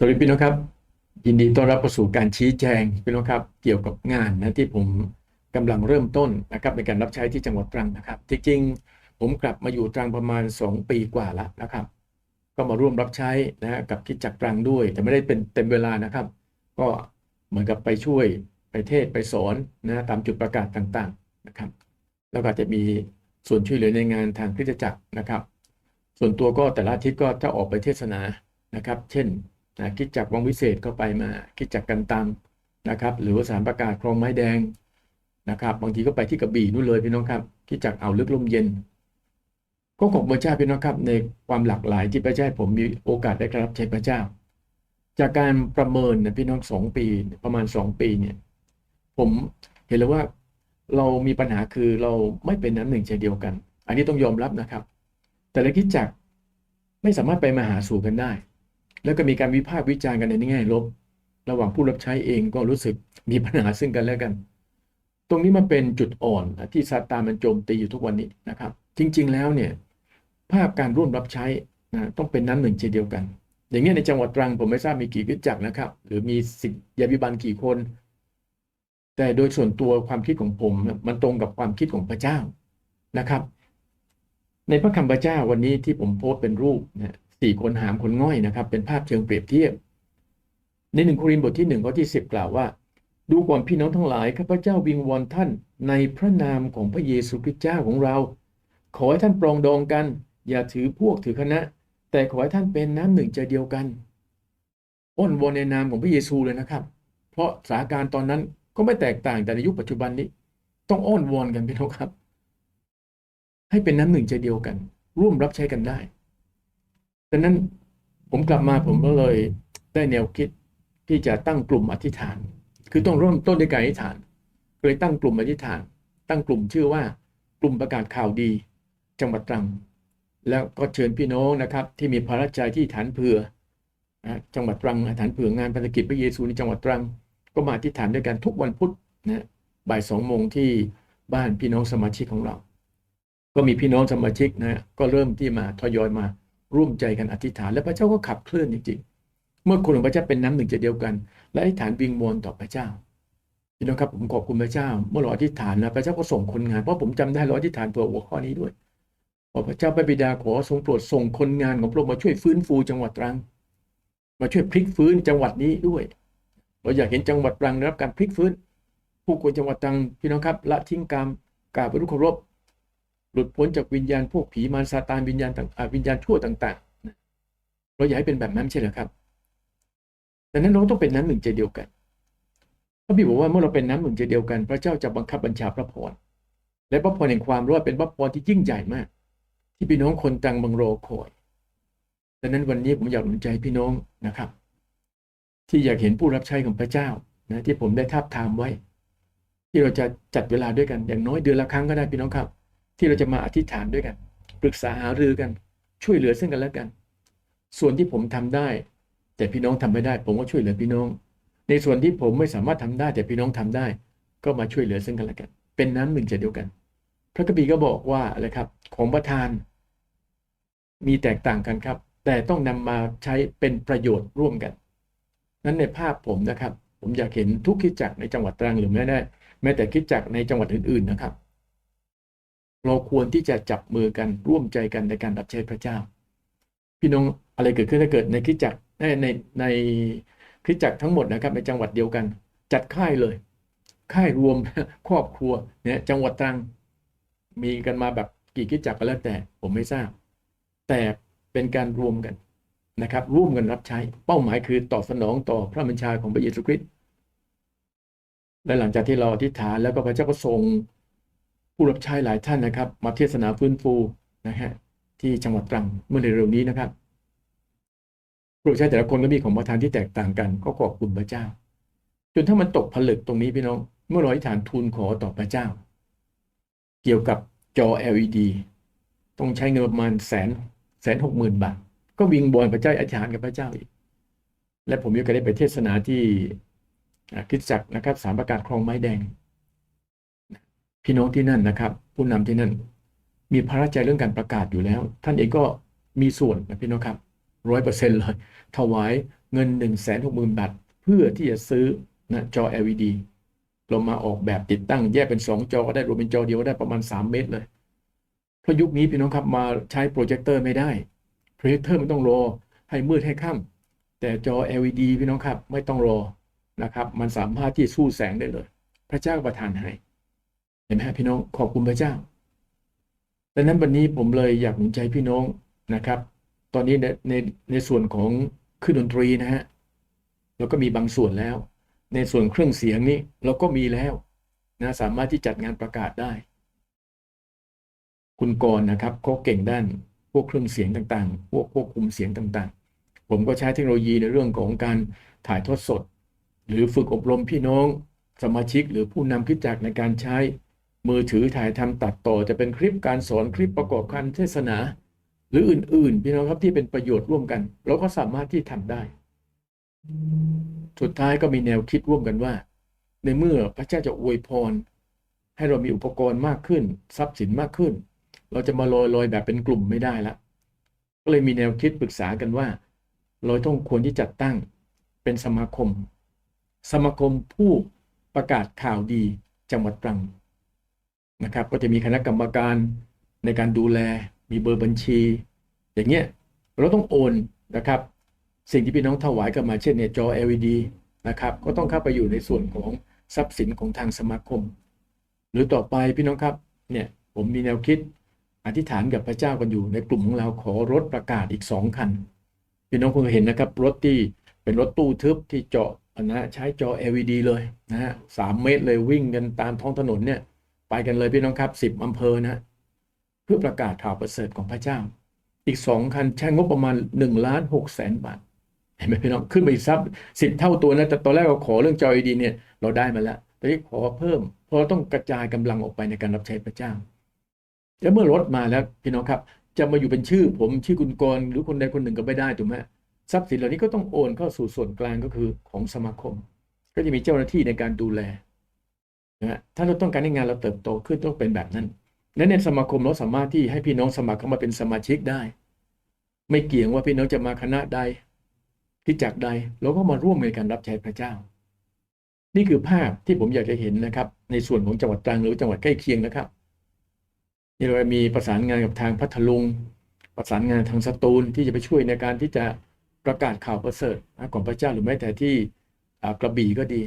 สวัสดีพี่น้องครับ ยินดีต้อนรับเข้าสู่การชี้แจงพี่น้องครับ เกี่ยวกับงานนะที่ผมกำลังเริ่มต้นนะครับในการรับใช้ที่จังหวัดตรังนะครับจริงๆผมกลับมาอยู่ตรังประมาณ 2 ปีกว่าแล้วนะครับ ก็มาร่วมรับใช้นะกับคิดจักตรังด้วย แต่ไม่ได้เป็นเต็มเวลานะครับ ก็เหมือนกับไปช่วยไปเทศไปสอนนะตามจุดประกาศต่างๆนะครับ แล้วก็จะมีส่วนช่วยเหลือในงานทางคริสตจักรนะครับ ส่วนตัวก็แต่ละอาทิตย์ก็จะออกไปเทศนานะครับ เช่น นะคิดจักรวังวิเศษก็ไปมาคิดจักกันตังนะครับ หรือว่าสารประกาศคลองไม้แดงนะครับ บางทีก็ไปที่กระบี่นู่นเลยพี่น้องครับคิดจักรอ่าลึกลมเย็น ก็ขอบพระเจ้าพี่น้องครับ ในความหลากหลายที่พระเจ้าผมมีโอกาสได้รับใช้พระเจ้า จากการประเมินนะพี่น้องสองปีประมาณสองปีเนี่ยผมเห็นแล้วว่าเรามีปัญหาคือเราไม่เป็นน้ำหนึ่งใจเดียวกัน อันนี้ต้องยอมรับนะครับ แต่ละคิดจักไม่สามารถไปมาหาสู่กันได้ แล้วก็มีการวิพากษ์วิจารณ์กันในแง่ลบ ระหว่างผู้รับใช้เองก็รู้สึกมีปัญหาซึ่งกันและกัน ตรงนี้มันเป็นจุดอ่อนที่ซาตานมันโจมตีอยู่ทุกวันนี้นะครับ จริง ๆ แล้วเนี่ยภาพการร่วมรับใช้นะต้องเป็นน้ำหนึ่งใจเดียวกัน อย่างเงี้ในจังหวัดตรังผมไม่ทราบมีกี่คริจักรนะครับ หรือมีสิทธิยาบิบันกี่คน แต่โดยส่วนตัวความคิดของผมมันตรงกับความคิดของพระเจ้านะครับ ในพระคำพระเจ้าวันนี้ที่ผมโพสต์เป็นรูปนะ สี่คนหามคนง่อยนะครับ เป็นภาพเชิงเปรียบเทียบ ในหนึ่งโครินธ์บทที่หนึ่งข้อที่สิบกล่าวว่า ดูก่อนพี่น้องทั้งหลายข้าพเจ้าวิงวอนท่านในพระนามของพระเยซูคริสต์เจ้าของเรา ขอให้ท่านปรองดองกัน อย่าถือพวกถือคณะ แต่ขอให้ท่านเป็นน้ำหนึ่งใจเดียวกันอ้อนวอนในนามของพระเยซูเลยนะครับ เพราะสถานการณ์ตอนนั้นก็ไม่แตกต่างแต่ในยุคปัจจุบันนี้ ต้องอ้อนวอนกันพี่น้องครับ ให้เป็นน้ำหนึ่งใจเดียวกัน ร่วมรับใช้กันได้ ดังนั้นผมกลับมาผมก็เลยได้แนวคิดที่จะตั้งกลุ่มอธิษฐาน คือต้องเริ่มต้นด้วยการอธิษฐานเลยตั้งกลุ่มอธิษฐาน ตั้งกลุ่มชื่อว่ากลุ่มประกาศข่าวดี จังหวัดตรัง แล้วก็เชิญพี่น้องนะครับ ที่มีภารใจที่ฐานเผื่อจังหวัดตรังฐานเผื่องานภารกิจพระเยซูในจังหวัดตรัง ก็มาอธิษฐานด้วยกันทุกวันพุธนะบ่ายสองโมงที่บ้านพี่น้องสมาชิกของเรา ก็มีพี่น้องสมาชิกนะก็เริ่มที่มาทยอยมา ร่วมใจกันอธิษฐานและพระเจ้าก็ขับเคลื่อนจริงๆ เมื่อคนของพระเจ้าเป็นน้ำหนึ่งใจเดียวกัน และอธิษฐานวิงวอนต่อพระเจ้าพี่น้องครับผมขอบคุณพระเจ้า เมื่อเราอธิษฐานนะพระเจ้าก็ส่งคนงานเพราะผมจำได้เราอธิษฐานเผื่อหัวข้อนี้ด้วยขอพระเจ้าพระบิดาขอทรงโปรดส่งคนงานของพระองค์มาช่วยฟื้นฟูจังหวัดตรัง มาช่วยพลิกฟื้นจังหวัดนี้ด้วย เราอยากเห็นจังหวัดตรังได้รับการพลิกฟื้น ผู้คนจังหวัดตรังพี่น้องครับละทิ้งกรรมกราบพระรูปเคารพ หลุดพ้นจากวิญญาณพวกผีมารซาตานวิญญาณต่างวิญญาณชั่วต่างๆ เราอยากให้เป็นแบบนั้นไม่ใช่เหรอครับดังนั้นเราต้องเป็นน้ำหนึ่งใจเดียวกันพระบิดบอกว่าเมื่อเราเป็นน้ำหนึ่งใจเดียวกัน พระเจ้าจะบังคับบัญชาพระพรและพระพรแห่งความรอดเป็นพระพรที่ยิ่งใหญ่มาก ที่พี่น้องคนตังบังรอคอยดังนั้นวันนี้ผมอยากหนุนใจพี่น้องนะครับ ที่อยากเห็นผู้รับใช้ของพระเจ้านะที่ผมได้ทาบทามไว้ ที่เราจะจัดเวลาด้วยกันอย่างน้อยเดือนละครั้งก็ได้พี่น้องครับ ที่เราจะมาอธิษฐานด้วยกัน ปรึกษาหารือกัน ช่วยเหลือซึ่งกันและกัน ส่วนที่ผมทำได้ แต่พี่น้องทำไม่ได้ ผมก็ช่วยเหลือพี่น้อง ในส่วนที่ผมไม่สามารถทำได้ แต่พี่น้องทำได้ ก็มาช่วยเหลือซึ่งกันและกัน เป็นน้ำหนึ่งใจเดียวกัน พระกบีก็บอกว่าอะไรครับของประทาน มีแตกต่างกันครับ แต่ต้องนำมาใช้เป็นประโยชน์ร่วมกัน นั้นในภาพผมนะครับ ผมอยากเห็นทุกคิดจักในจังหวัดตรังหรือแม้ได้แม้แต่คิดจักในจังหวัดอื่นๆนะครับ เราควรที่จะจับมือกันร่วมใจกันในการรับใช้พระเจ้า พี่น้องอะไรเกิดขึ้นถ้าเกิดในคริสตจักรในในในคริสตจักรทั้งหมดนะครับในจังหวัดเดียวกัน จัดค่ายเลย ค่ายรวมครอบครัวเนี่ยจังหวัดตรังมีกันมาแบบกี่คริสตจักรก็แล้วแต่ผมไม่ทราบ แต่เป็นการรวมกันนะครับ ร่วมกันรับใช้ เป้าหมายคือตอบสนองต่อพระบัญชาของพระเยซูคริสต์และหลังจากที่เราอธิษฐานแล้วก็พระเจ้าก็ทรง ผู้รับใช้หลายท่านนะครับ มาเทศนาฟื้นฟูนะฮะที่จังหวัดตรังเมื่อเร็วๆนี้นะครับผู้รับใช้แต่ละคนก็มีของประทานที่แตกต่างกันก็ขอบคุณพระเจ้า จนถ้ามันตกผลึกตรงนี้พี่น้อง เมื่อเราอธิษฐานทูลขอต่อพระเจ้า เกี่ยวกับจอ LED ต้องใช้เงินประมาณแสนแสนหกหมื่นบาท ก็วิงบอลพระเจ้าอธิษฐานกับพระเจ้าอีก และผมมีโอกาสได้ไปเทศนาที่คริสตจักรนะครับสามประกาศคลองไม้แดง พี่น้องที่นั่นนะครับ ผู้นำที่นั่น มีพระราชใจเรื่องการประกาศอยู่แล้ว ท่านเองก็มีส่วนนะพี่น้องครับร้อยเปอร์เซ็นต์เลย ถวายเงิน1 6 0 0 0 0บาท เพื่อที่จะซื้อนะจอ LED เรามาออกแบบติดตั้งแยกเป็น 2 จอก็ได้รวมเป็นจอเดียวก็ได้ประมาณ 3 เมตรเลย เพราะยุคนี้พี่น้องครับมาใช้โปรเจคเตอร์ไม่ได้ โปรเจคเตอร์มันต้องรอให้มืดให้ค่ำแต่จอ LED พี่น้องครับไม่ต้องรอนะครับ มันสามารถที่สู้แสงได้เลย พระเจ้าประทานให้ เห็นไหมฮะพี่น้องขอบคุณพระเจ้าดังนั้นวันนี้ผมเลยอยากหนุนใจพี่น้องนะครับ ตอนนี้ในในในส่วนของเครื่องดนตรีนะฮะเราก็มีบางส่วนแล้ว ในส่วนเครื่องเสียงนี้เราก็มีแล้วนะสามารถที่จัดงานประกาศได้ คุณกรนะครับเขาเก่งด้านพวกเครื่องเสียงต่างๆ พวกควบคุมเสียงต่างๆ ผมก็ใช้เทคโนโลยีในเรื่องของการถ่ายทอดสด หรือฝึกอบรมพี่น้องสมาชิก หรือผู้นำคิดจักในการใช้ มือถือถ่ายทำตัดต่อจะเป็นคลิปการสอนคลิปประกอบการเทศนา หรืออื่นๆพี่น้องครับที่เป็นประโยชน์ร่วมกัน เราก็สามารถที่ทำได้ สุดท้ายก็มีแนวคิดร่วมกันว่า ในเมื่อพระเจ้าจะอวยพร ให้เรามีอุปกรณ์มากขึ้น ทรัพย์สินมากขึ้น เราจะมาลอยลอยแบบเป็นกลุ่มไม่ได้ละก็เลยมีแนวคิดปรึกษากันว่า เราต้องควรที่จัดตั้งเป็นสมาคม สมาคมผู้ประกาศข่าวดีจังหวัดตรัง นะครับ ก็จะมีคณะกรรมการในการดูแล มีเบอร์บัญชี อย่างเงี้ยเราต้องโอนนะครับ สิ่งที่พี่น้องถวายกันมาเช่นเนี่ยจอ LED นะครับ ก็ต้องเข้าไปอยู่ในส่วนของทรัพย์สินของทางสมาคม หรือต่อไปพี่น้องครับเนี่ยผมมีแนวคิดอธิษฐานกับพระเจ้ากันอยู่ในกลุ่มของเราขอรถประกาศอีกสองคันพี่น้องคงเห็นนะครับรถที่เป็นรถตู้ทึบที่เจาะนะใช้จอ LED เลยนะฮะสามเมตรเลยวิ่งกันตามท้องถนนเนี่ย ไปกันเลยพี่น้องครับสิบอำเภอนะ เพื่อประกาศข่าวประเสริฐของพระเจ้า อีกสองคันใช้งบประมาณหนึ่งล้านหกแสนบาทเห็นไหมพี่น้องขึ้นไปอีกซับสิบเท่าตัวนะแต่ตอนแรกเราขอเรื่องจอ LED เนี่ยเราได้มาแล้วแต่ที่ขอเพิ่ม เพราะเราต้องกระจายกำลังออกไปในการรับใช้พระเจ้า แล้วเมื่อรถมาแล้วพี่น้องครับ จะมาอยู่เป็นชื่อผมชื่อคุณกรหรือคนใดคนหนึ่งก็ไม่ได้ถูกไหมทรัพย์สินเหล่านี้ก็ต้องโอนเข้าสู่ส่วนกลางก็คือของสมาคม ก็จะมีเจ้าหน้าที่ในการดูแล นะถ้าเราต้องการให้งานเราเติบโตขึ้นต้องเป็นแบบนั้นและในสมาคมเราสามารถที่ให้พี่น้องสมัครเข้ามาเป็นสมาชิกได้ ไม่เกี่ยงว่าพี่น้องจะมาคณะใดที่จากใดเราก็มาร่วมในการรับใช้พระเจ้า นี่คือภาพที่ผมอยากจะเห็นนะครับ ในส่วนของจังหวัดตรังหรือจังหวัดใกล้เคียงนะครับนี่เรามีประสานงานกับทางพัทลุง ประสานงานทางสตูลที่จะไปช่วยในการที่จะประกาศข่าวประเสริฐของพระเจ้าหรือแม้แต่ที่กระบี่ก็ดี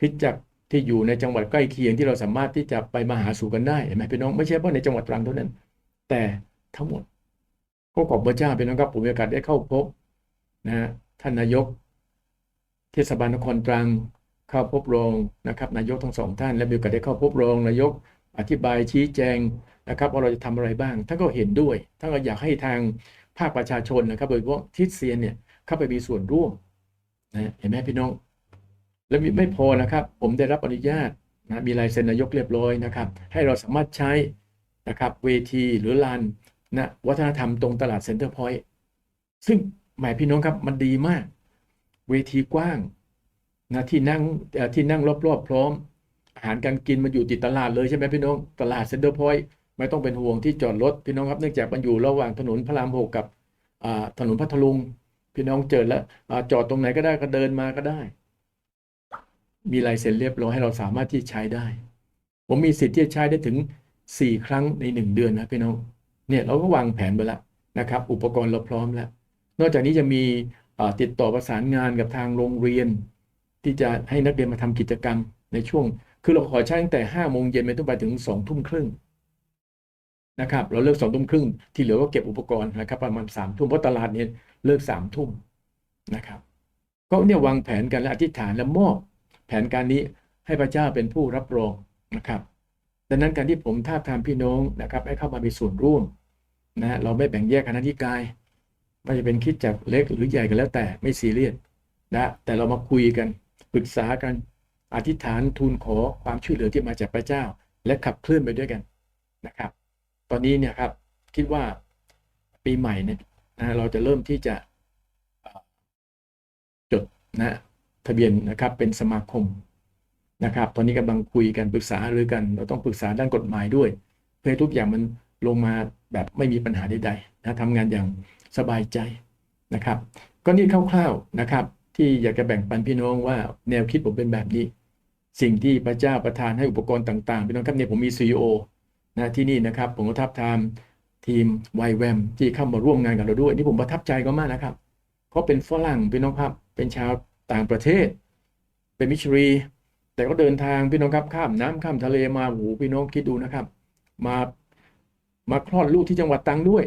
คิดจัก ที่อยู่ในจังหวัดใกล้เคียงที่เราสามารถที่จะไปมาหาสู่กันได้เห็นไหมพี่น้องไม่ใช่เฉพาะในจังหวัดตรังเท่านั้น แต่ทั้งหมดก็ขอบพระเจ้าพี่น้องครับผมมีโอกาสได้เข้าพบนะฮะท่านนายก เทศบาลนครตรังเข้าพบรองนะครับ นายกทั้งสองท่าน และมีโอกาสได้เข้าพบรองนายกอธิบายชี้แจงนะครับว่าเราจะทำอะไรบ้างท่านก็เห็นด้วยท่านก็อยากให้ทางภาคประชาชนนะครับ โดยเฉพาะทิศเซียนเนี่ยเข้าไปมีส่วนร่วมนะเห็นไหมพี่น้อง และไม่พอนะครับ ผมได้รับอนุญาตนะมีลายเซ็นนายกเรียบร้อยนะครับ ให้เราสามารถใช้นะครับเวทีหรือลานนะวัฒนธรรมตรงตลาดเซ็นเตอร์พอยต์ซึ่งหมายพี่น้องครับมันดีมาก เวทีกว้างนะที่นั่งที่นั่งรอบๆพร้อม อาหารการกินมันอยู่ติดตลาดเลยใช่ไหมพี่น้อง ตลาดเซ็นเตอร์พอยต์ไม่ต้องเป็นห่วงที่จอดรถพี่น้องครับเนื่องจากมันอยู่ระหว่างถนนพระรามหกกับถนนพัทลุง พี่น้องเจอแล้วอจอดตรงไหนก็ได้ก็เดินมาก็ได้ มีลายเซ็นเรียบร้อยให้เราสามารถที่ใช้ได้ ผมมีสิทธิ์ที่จะใช้ได้ถึง 4 ครั้งใน 1 เดือนนะพี่น้องเนี่ยเราก็วางแผนไปแล้วนะครับ อุปกรณ์เราพร้อมแล้ว นอกจากนี้จะมีติดต่อประสานงานกับทางโรงเรียน ที่จะให้นักเรียนมาทำกิจกรรมในช่วง คือเราขอใช้ตั้งแต่5โมงเย็นไปต้นไปถึง2ทุ่มครึ่งนะครับเราเลิก2ทุ่มครึ่งที่เหลือก็เก็บอุปกรณ์นะครับประมาณ3ทุ่มเพราะตลาดเนี่ยเลิก3ทุ่มนะครับ ก็เนี่ยวางแผนกันและอธิษฐานและมอบ แผนการนี้ให้พระเจ้าเป็นผู้รับรองนะครับ ดังนั้นการที่ผมท้าบทามพี่น้องนะครับ ให้เข้ามามีส่วนร่วมนะเราไม่แบ่งแยกคณะนิกายไม่จะเป็นคิดจากเล็กหรือใหญ่กันแล้วแต่ไม่ซีเรียสนะแต่เรามาคุยกันปรึกษากันอธิษฐานทูลขอความช่วยเหลือที่มาจากพระเจ้า และขับเคลื่อนไปด้วยกันนะครับ ตอนนี้เนี่ยครับคิดว่าปีใหม่เนี่ยนะเราจะเริ่มที่จะจดนะ ทะเบียนนะครับเป็นสมาคมนะครับ ตอนนี้กำลังคุยกันปรึกษาหรือกัน เราต้องปรึกษาด้านกฎหมายด้วย เพื่อทุกอย่างมันลงมาแบบไม่มีปัญหาใดๆนะทำงานอย่างสบายใจนะครับ ก็นี่คร่าวๆนะครับ ที่อยากจะแบ่งปันพี่น้องว่าแนวคิดผมเป็นแบบนี้ สิ่งที่พระเจ้าประทานให้อุปกรณ์ต่างๆพี่น้องครับเนี่ยผมมี CEO นะที่นี่นะครับผมก็ทับทามทีม y w a m ที่เข้ามาร่วมงานกับเราด้วย นี่ผมประทับใจก็มากนะครับเขาเป็นฝรั่งพี่น้องครับเป็นชาว ต่างประเทศ เป็นมิชรี แต่ก็เดินทางพี่น้องครับข้ามน้ำข้ามทะเลมาโอ้โหพี่น้องคิดดูนะครับ มามาคลอดลูกที่จังหวัดตรังด้วย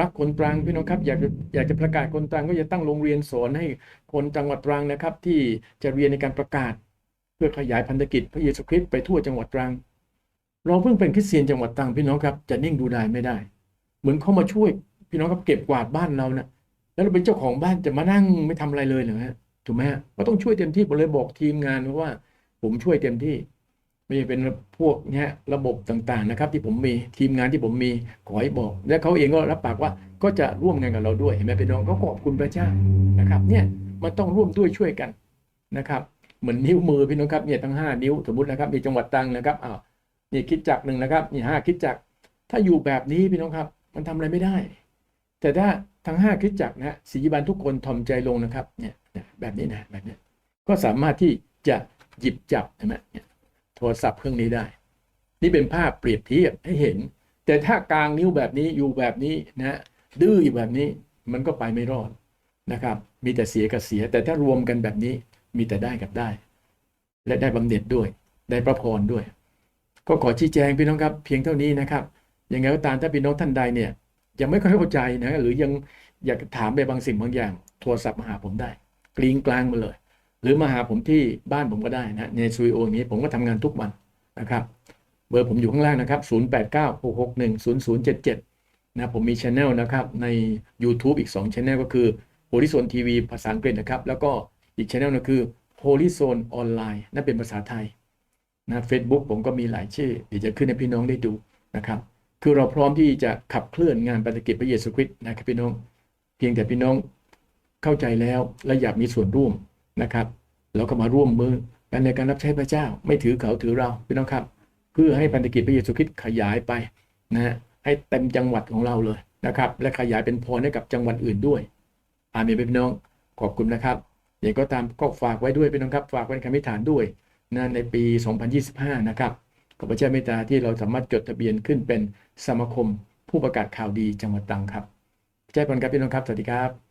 รักคนตรังพี่น้องครับอยากจะอยากจะประกาศคนตรังก็จะตั้งโรงเรียนสอนให้คนจังหวัดตรังนะครับ ที่จะเรียนในการประกาศ เพื่อขยายพันธกิจพระเยซูคริสต์ไปทั่วจังหวัดตรัง เราเพิ่งเป็นคริสเตียนจังหวัดตรังพี่น้องครับจะนิ่งดูดายไม่ได้ เหมือนเขามาช่วยพี่น้องครับเก็บกวาดบ้านเรานะแล้วเราเป็นเจ้าของบ้านจะมานั่งไม่ทำอะไรเลยเหรอฮะ ถูกไหมฮะก็ต้องช่วยเต็มที่ผมเลยบอกทีมงานว่า ผมช่วยเต็มที่ไม่ใช่เป็นพวกเนี้ยระบบต่างๆนะครับ ที่ผมมีทีมงานที่ผมมีขอให้บอก และเขาเองก็รับปากว่าก็จะร่วมงานกับเราด้วยเห็นไหมพี่น้องก็ขอบคุณพระเจ้านะครับ เนี่ยมันต้องร่วมด้วยช่วยกันนะครับ เหมือนนิ้วมือพี่น้องครับเนี่ยทั้งห้านิ้วสมมตินะครับมีจังหวัดตังนะครับอ้าวนี่คิดจักหนึ่งนะครับนี่ห้าคิดจัก ถ้าอยู่แบบนี้พี่น้องครับ มันทำอะไรไม่ได้ แต่ถ้าทั้งห้าคิดจักรนะศิริบาลทุกคนทอมใจลงนะครับเนี่ยแบบนี้นะแบบนี้ก็สามารถที่จะหยิบจับใช่ไหมเนี่ยโทรศัพท์เครื่องนี้ได้ นี่เป็นภาพเปรียบเทียบให้เห็น แต่ถ้ากลางนิ้วแบบนี้อยู่แบบนี้นะดื้ออยู่แบบนี้มันก็ไปไม่รอดนะครับ มีแต่เสียกับเสีย แต่ถ้ารวมกันแบบนี้มีแต่ได้กับได้ และได้บำเหน็จด้วย ได้ประพรด้วย ก็ขอชี้แจงพี่น้องครับ เพียงเท่านี้นะครับยังไงก็ตามถ้าพี่น้องท่านใดเนี่ย ยังไม่ค่อยเข้าใจนะหรือยังอยากถามไปบางสิ่งบางอย่าง โทรศัพท์มาหาผมได้ กรีงกลางมาเลย หรือมาหาผมที่บ้านผมก็ได้นะในสตูดิโอนี้ผมก็ทำงานทุกวันนะครับ เบอร์ผมอยู่ข้างล่างนะครับ 0896610077 นะผมมีช anel นะครับใน YouTube อีก 2 channel ก็คือ Horizon TV ภาษาอังกฤษนะครับ แล้วก็อีก channel นึงคือ Horizon Online นั่นเป็นภาษาไทยนะ Facebook ผมก็มีหลายชื่อ เดี๋ยวจะขึ้นให้พี่น้องได้ดูนะครับ คือเราพร้อมที่จะขับเคลื่อนงานปฏิกิจพระเยซูคริสต์นะครับพี่น้อง เพียงแต่พี่น้องเข้าใจแล้วและอยากมีส่วนร่วมนะครับเราก็มาร่วมมือกันในการรับใช้พระเจ้า ไม่ถือเขาถือเราพี่น้องครับ เพื่อให้พันธกิจพระเยซูคริสต์ขยายไปนะฮะให้เต็มจังหวัดของเราเลยนะครับ และขยายเป็นพรให้กับจังหวัดอื่นด้วย อาเมนพี่น้องขอบคุณนะครับอย่างก็ตามก็ฝากไว้ด้วยพี่น้องครับ ฝากไว้ในคำอธิษฐานด้วยนะในปี 2025 นะครับ ขอพระเจ้าเมตตาที่เราสามารถจดทะเบียนขึ้นเป็นสมาคมผู้ประกาศข่าวดีจังหวัดตรังครับใจพรครับพี่น้องครับ สวัสดีครับ